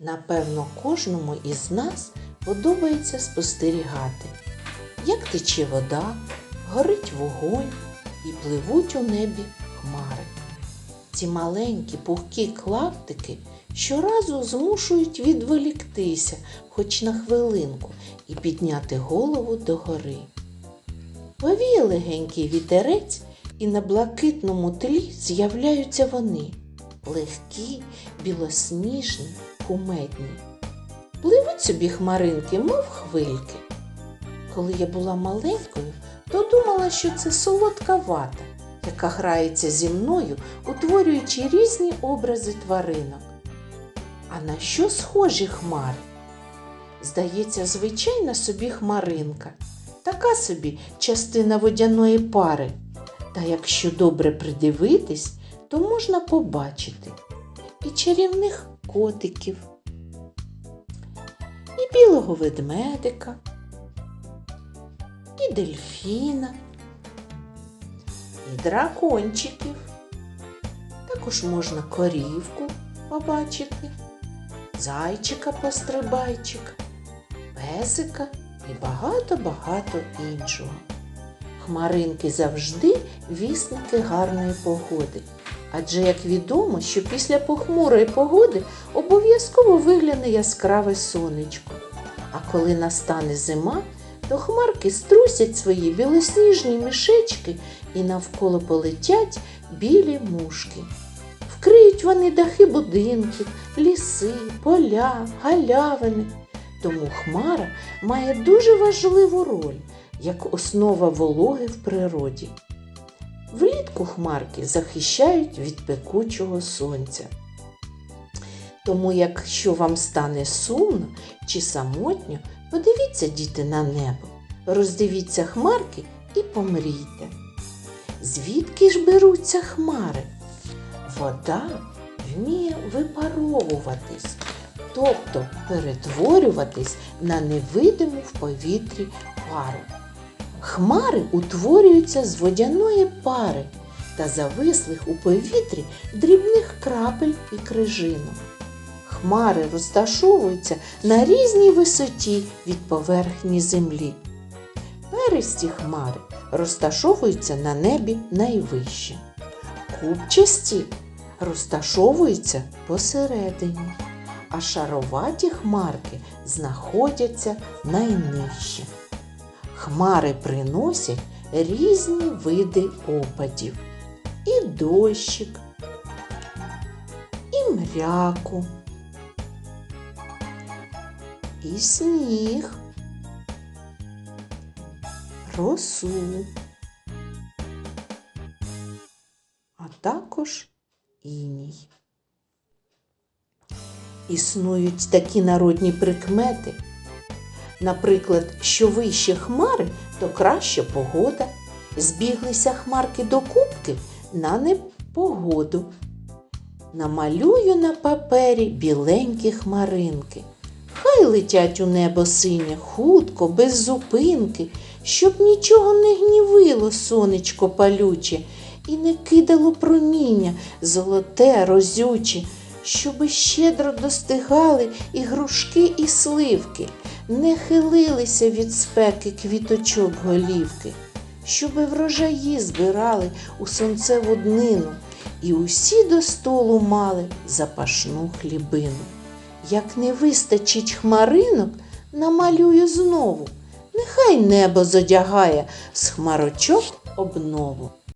Напевно, кожному із нас подобається спостерігати, як тече вода, горить вогонь і пливуть у небі хмари. Ці маленькі пухкі клаптики щоразу змушують відволіктися хоч на хвилинку і підняти голову догори. Повіє легенький вітерець, і на блакитному тлі з'являються вони легкі, білосніжні, кумедні. Пливуть собі хмаринки, мов хвильки. Коли я була маленькою, то думала, що це солодка вата, яка грається зі мною, утворюючи різні образи тваринок. А на що схожі хмари? Здається, звичайна собі хмаринка, така собі частина водяної пари. Та якщо добре придивитись, то можна побачити і чарівних котиків, і білого ведмедика, і дельфіна, і дракончиків. Також можна корівку побачити, зайчика пострибайчика, песика і багато-багато іншого. Хмаринки завжди вісники гарної погоди. Адже як відомо, що після похмурої погоди обов'язково вигляне яскраве сонечко. А коли настане зима, то хмарки струсять свої білосніжні мішечки і навколо полетять білі мушки. Вкриють вони дахи будинків, ліси, поля, галявини. Тому хмара має дуже важливу роль як основа вологи в природі. Влітку хмарки захищають від пекучого сонця. Тому, якщо вам стане сумно чи самотньо, подивіться, діти, на небо, роздивіться хмарки і помрійте. Звідки ж беруться хмари? Вода вміє випаровуватись, тобто перетворюватись на невидиму в повітрі пару. Хмари утворюються з водяної пари та завислих у повітрі дрібних крапель і крижинок. Хмари розташовуються на різній висоті від поверхні землі. Перисті хмари розташовуються на небі найвище. Купчасті розташовуються посередині, а шароваті хмарки знаходяться найнижче. Хмари приносять різні види опадів. І дощик, і мряку, і сніг, росу, а також іній. Існують такі народні прикмети. Наприклад, що вище хмари, то краща погода. Збіглися хмарки до кубки на непогоду. Намалюю на папері біленькі хмаринки. Хай летять у небо синє, хутко, без зупинки, щоб нічого не гнівило сонечко палюче і не кидало проміння золоте, розюче, щоби щедро достигали і грушки, і сливки не хилилися від спеки квіточок голівки, щоби врожаї збирали у сонцеву днину, і усі до столу мали запашну хлібину. Як не вистачить хмаринок, намалюю знову, нехай небо зодягає з хмарочок обнову.